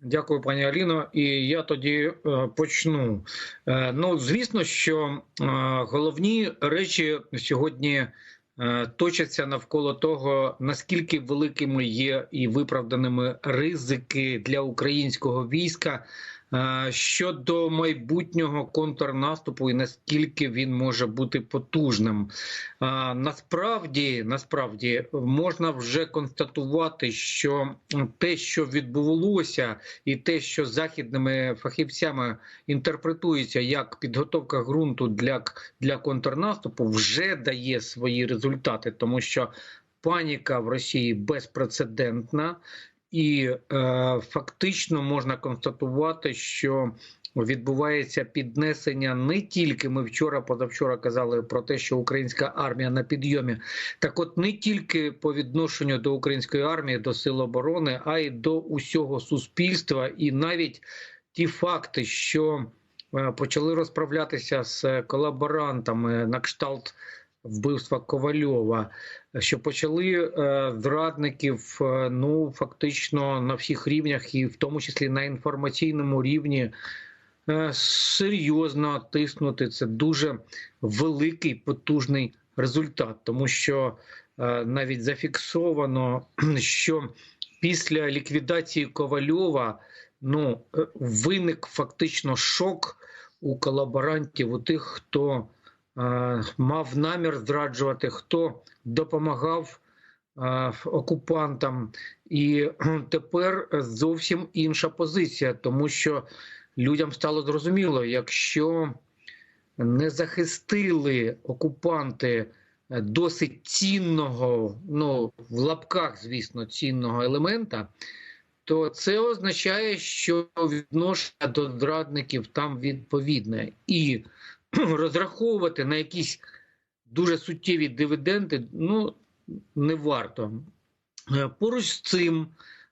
Дякую, пані Аліно. І я тоді е, почну. Е, ну, звісно, що е, головні речі сьогодні точаться навколо того, наскільки великими є і виправданими ризики для українського війська. Е, щодо майбутнього контрнаступу і наскільки він може бути потужним, е, насправді насправді можна вже констатувати, що те, що відбулося, і те, що західними фахівцями інтерпретується як підготовка ґрунту для, для контрнаступу, вже дає свої результати, тому що паніка в Росії безпрецедентна і е, фактично можна констатувати, що відбувається піднесення не тільки ми вчора, позавчора казали про те, що українська армія на підйомі, так от не тільки по відношенню до української армії, до сил оборони, а й до усього суспільства, і навіть ті факти, що е, почали розправлятися з колаборантами на кшталт вбивства Ковальова, що почали е, зрадників е, ну фактично на всіх рівнях, і в тому числі на інформаційному рівні. Е, серйозно тиснути це дуже великий потужний результат, тому що навіть зафіксовано, що після ліквідації Ковальова ну виник фактично шок у колаборантів, у тих, хто мав намір зраджувати, хто допомагав окупантам, і тепер зовсім інша позиція, тому що людям стало зрозуміло, якщо не захистили окупанти досить цінного, ну в лапках, звісно, цінного елемента. То це означає, що відношення до зрадників там відповідне, і розраховувати на якісь дуже суттєві дивіденди ну не варто. Е, поруч з цим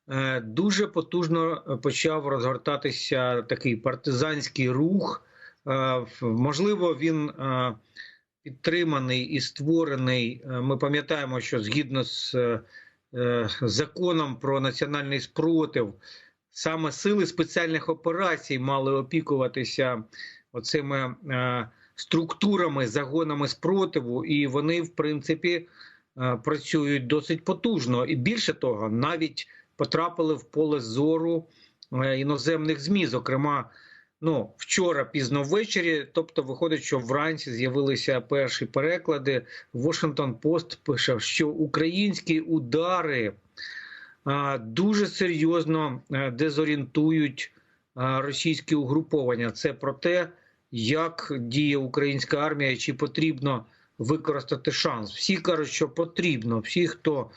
е, дуже потужно почав розгортатися такий партизанський рух. Е, можливо, він підтриманий і створений. Ми пам'ятаємо, що згідно з законом про національний спротив, саме сили спеціальних операцій мали опікуватися оцими е, структурами, загонами спротиву, і вони, в принципі, е, працюють досить потужно. І більше того, навіть потрапили в поле зору е, іноземних змі, зокрема. Ну, вчора пізно ввечері, тобто виходить, що вранці з'явилися перші переклади. Washington Post пише, що українські удари дуже серйозно дезорієнтують російські угруповання. Це про те, як діє українська армія, чи потрібно використати шанс. Всі кажуть, що потрібно. Всі, хто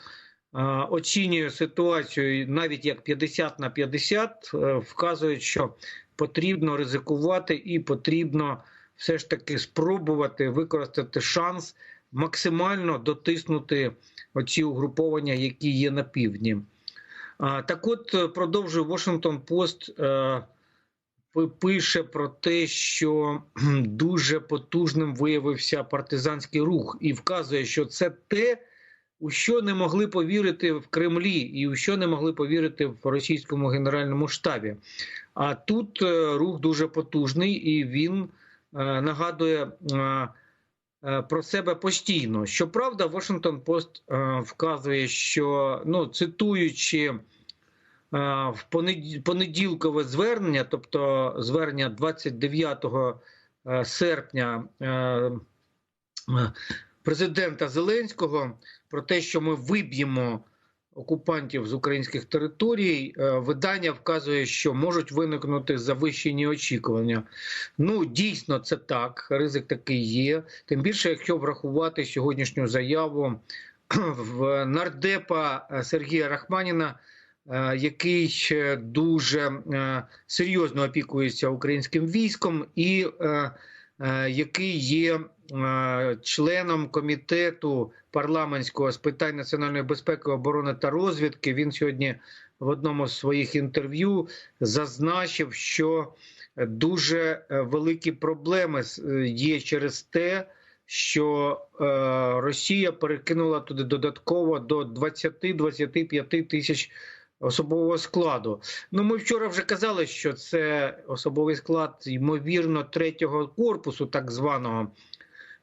е, оцінює ситуацію, навіть як 50 на 50, е, вказують, що потрібно ризикувати і потрібно все ж таки спробувати використати шанс максимально дотиснути оці угруповання, які є на півдні. Так, от продовжує Washington Post е, пише про те, що дуже потужним виявився партизанський рух, і вказує, що це те, у що не могли повірити в Кремлі, і у що не могли повірити в російському генеральному штабі. А тут е, рух дуже потужний, і він е, нагадує. Е, про себе постійно. Щоправда, Washington Post вказує, що ну цитуючи в понеділкове звернення, тобто звернення 29 е, серпня е, е, президента Зеленського про те, що ми виб'ємо окупантів з українських територій, видання вказує, що можуть виникнути завищені очікування. Ну, дійсно, це так. Ризик такий є. Тим більше, якщо врахувати сьогоднішню заяву в нардепа Сергія Рахманіна. Е, який дуже е, серйозно опікується українським військом, і е, який є членом комітету парламентського з питань національної безпеки, оборони та розвідки. Він сьогодні в одному з своїх інтерв'ю зазначив, що дуже великі проблеми є через те. Що е, Росія перекинула туди додатково до 20-25 тисяч особового складу. Ну, ми вчора вже казали, що це особовий склад, ймовірно, третього корпусу, так званого,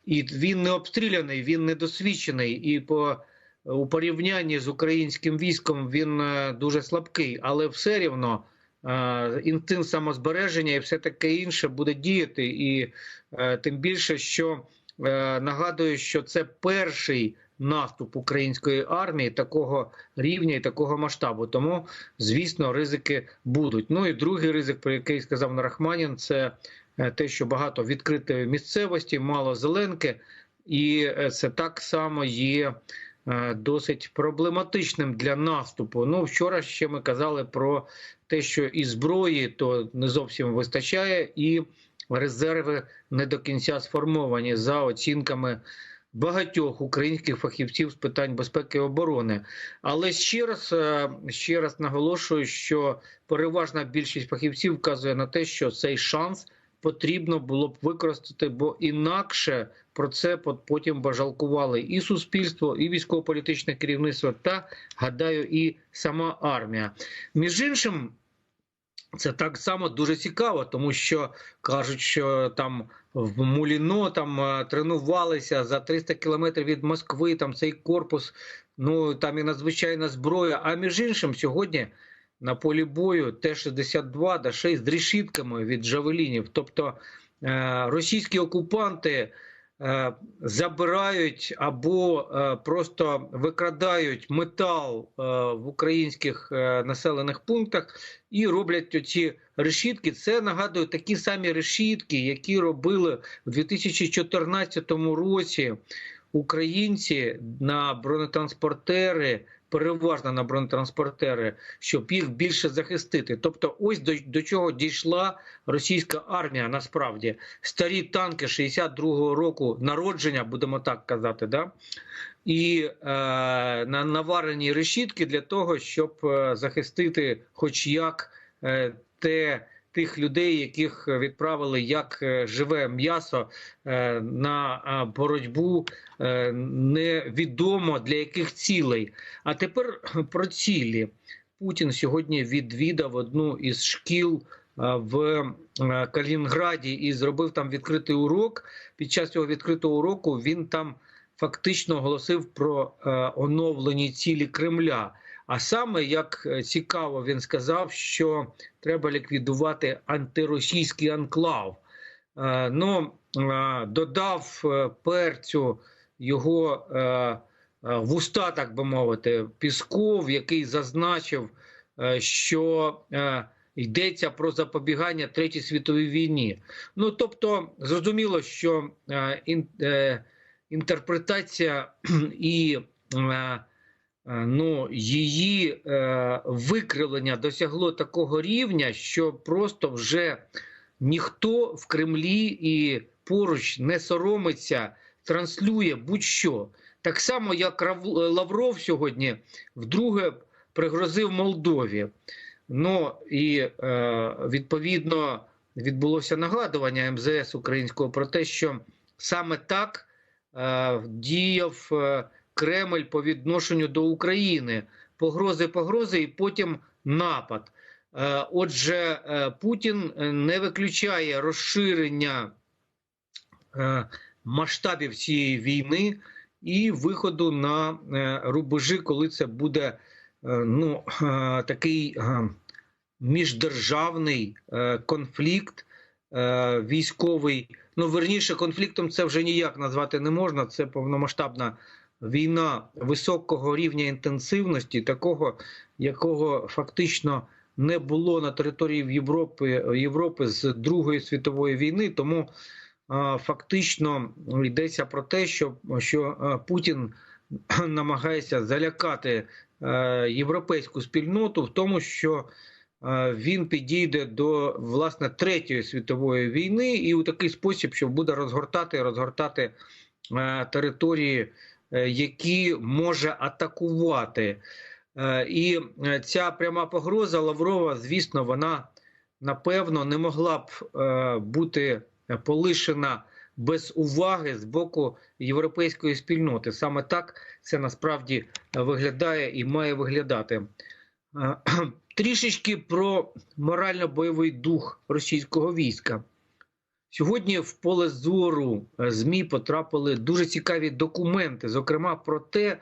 і він не обстріляний, він не досвідчений. І по у порівнянні з українським військом він е, дуже слабкий, але все рівно е, інстинкт самозбереження і все таке інше буде діяти. І е, тим більше, що нагадую, що це перший наступ української армії такого рівня і такого масштабу. Тому, звісно, ризики будуть. Ну і другий ризик, про який сказав Нарахманін, це те, що багато відкритої місцевості, мало зеленки, і це так само є. Досить проблематичним для наступу. Ну вчора ще ми казали про те, що і зброї то не зовсім вистачає, і резерви не до кінця сформовані за оцінками багатьох українських фахівців з питань безпеки і оборони. Але ще раз е, ще раз наголошую, що переважна більшість фахівців вказує на те, що цей шанс потрібно було б використати, бо інакше про це потім бажалкували і суспільство, і військово-політичне керівництво, та гадаю, і сама армія. Між іншим. Це так само дуже цікаво, тому що кажуть, що там в Муліно там е, тренувалися за 300 кілометрів від Москви. Там цей корпус, ну там і надзвичайна зброя. А між іншим, сьогодні на полі бою Т-62 да ще й з решітками від Джавелінів. Тобто е, російські окупанти. Е, забирають або е, просто викрадають метал е, в українських населених пунктах і роблять оці решітки. Це нагадує такі самі решітки, які робили в 2014 році українці на бронетранспортери переважно на бронетранспортери, щоб їх більше захистити. Тобто, ось до, до чого дійшла російська армія. Насправді старі танки 62-го року народження, будемо так казати, да. І е, на наварені решітки для того, щоб е, захистити, хоч як е, те тих людей, яких відправили як е, живе м'ясо е, на боротьбу, е, невідомо для яких цілей. А тепер про цілі Путін сьогодні відвідав одну із шкіл. В Калінграді і зробив там відкритий урок. Під час цього відкритого уроку він там фактично оголосив про оновлені цілі Кремля. А саме як е, цікаво, він сказав, що треба ліквідувати антиросійський анклав. Е, ну е, додав перцю його вуста, так би мовити, Пісков, який зазначив, що йдеться про запобігання третій світовій війні. Ну тобто, зрозуміло, що інтерпретація і ну, її е, викривлення досягло такого рівня, що просто вже ніхто в Кремлі і поруч не соромиться, транслює будь-що. Так само, як Лавров сьогодні вдруге пригрозив Молдові. Ну і е, відповідно відбулося нагадування МЗС українського про те, що саме так е, діяв. Е, Кремль по відношенню до України, погрози, погрози, і потім напад. Е, отже, е, Путін не виключає розширення е, масштабів цієї війни і виходу на рубежі, коли це буде ну, такий міждержавний конфлікт військовий. Ну, верніше, конфліктом це вже ніяк назвати не можна. Це повномасштабна війна високого рівня інтенсивності, такого, якого фактично не було на території Європи Європи з Другої світової війни, тому фактично йдеться про те, що, що Путін намагається залякати європейську спільноту в тому, що він підійде до власне третьої світової війни, і у такий спосіб, що буде розгортати розгортати території Е, які може атакувати. Е, і е, ця пряма погроза Лаврова, звісно, вона напевно не могла б бути полишена без уваги з боку європейської спільноти. Саме так це насправді виглядає і має виглядати. Е, Трішечки про морально-бойовий дух російського війська. Сьогодні в поле зору е, ЗМІ потрапили дуже цікаві документи, зокрема про те,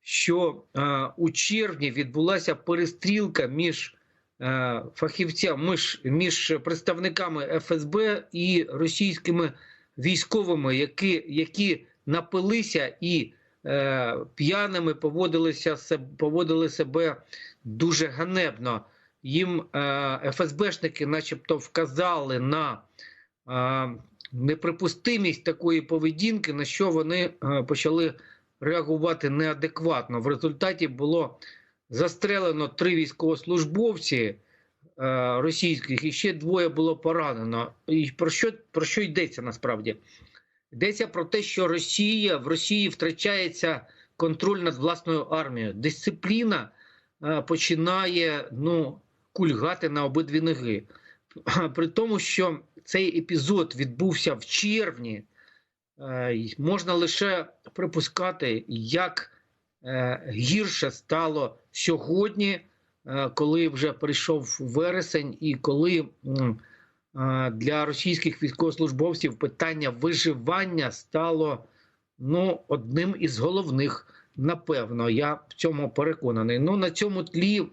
що е, у червні відбулася перестрілка між е, фахівцями, між, між представниками ФСБ і російськими військовими, які які напилися і е, п'яними поводилися поводили себе дуже ганебно. Їм е, ФСБшники, начебто, вказали на неприпустимість такої поведінки, на що вони почали реагувати неадекватно. В результаті було застрелено три військовослужбовці російських, і ще двоє було поранено. І про що, про що йдеться насправді? Йдеться про те, що Росія в Росії втрачається контроль над власною армією. Дисципліна починає ну, кульгати на обидві ноги. При тому, що цей епізод відбувся в червні, е, можна лише припускати, як е, гірше стало сьогодні, е, коли вже прийшов вересень, і коли для російських військовослужбовців питання виживання стало ну, одним із головних. Напевно, я в цьому переконаний. Ну на цьому тлі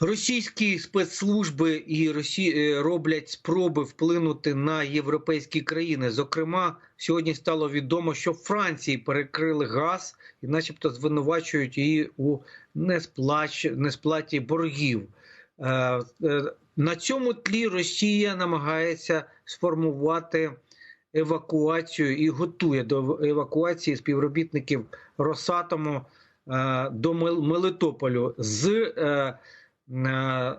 російські спецслужби і Росі... е, роблять спроби вплинути на європейські країни. Зокрема, сьогодні стало відомо, що Франції перекрили газ і, начебто, звинувачують її у несплач... несплаті боргів. Е, е, на цьому тлі Росія намагається сформувати евакуацію і готує до евакуації співробітників Росатому до Мелитополю з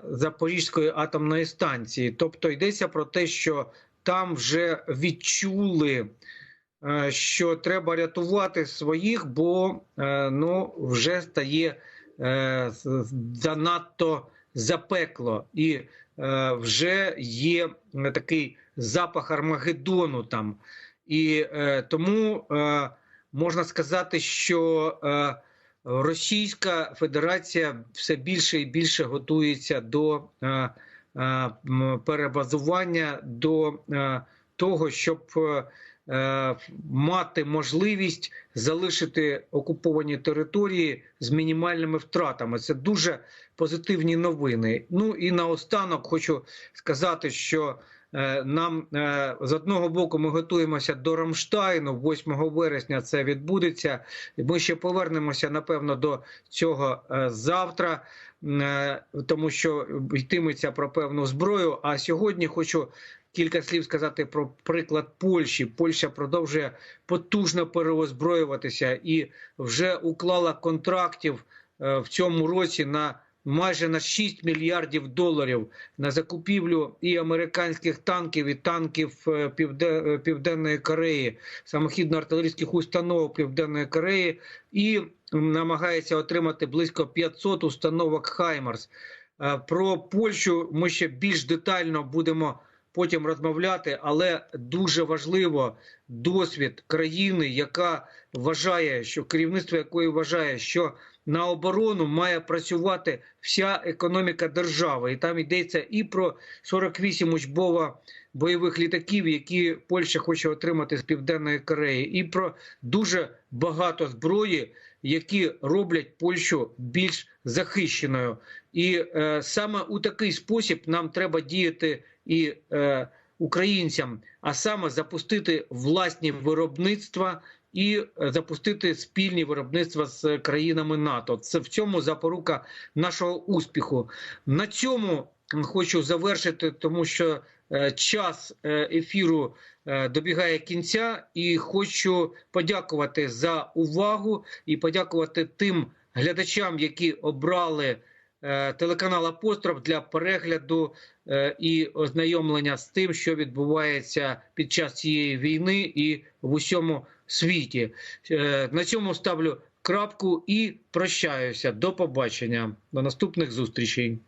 Запорізької атомної станції. Тобто йдеться про те, що там вже відчули. Що треба рятувати своїх, бо ну вже стає занадто запекло, і вже є такий запах Армагеддону там. І е, тому е, можна сказати, що е, Російська Федерація все більше і більше готується до е, е, перебазування, до е, того, щоб мати можливість залишити окуповані території з мінімальними втратами. Це дуже позитивні новини. Ну і наостанок хочу сказати, що нам е, з одного боку ми готуємося до Рамштайну. 8 вересня це відбудеться. Ми ще повернемося напевно до цього е, завтра, тому що йтиметься про певну зброю. А сьогодні хочу. Кілька слів сказати про приклад Польщі. Польща продовжує потужно переозброюватися і вже уклала контрактів в цьому році на майже на 6 мільярдів доларів на закупівлю і американських танків, і танків е, е, Південної Кореї, самохідно-артилерійських установок Південної Кореї, і намагається отримати близько 500 установок Хаймарс. Е, про Польщу ми ще більш детально будемо. Потім розмовляти, але дуже важливо досвід країни, яка вважає, що керівництво якої вважає, що на оборону має працювати вся економіка держави, і там йдеться і про 48 учбово бойових літаків, які Польща хоче отримати з південної Кореї, і про дуже багато зброї, які роблять Польщу більш захищеною. І е, саме у такий спосіб нам треба діяти і. Е, Українцям, а саме запустити власні виробництва і е, запустити спільні виробництва з країнами НАТО. Це в цьому запорука нашого успіху. На цьому хочу завершити, тому що е, час е, ефіру добігає кінця, і хочу подякувати за увагу і подякувати тим глядачам, які обрали. Телеканал Апостроф для перегляду і ознайомлення з тим, що відбувається під час цієї війни, і в усьому світі. Е, на цьому ставлю крапку і прощаюся. До побачення. До наступних зустрічей.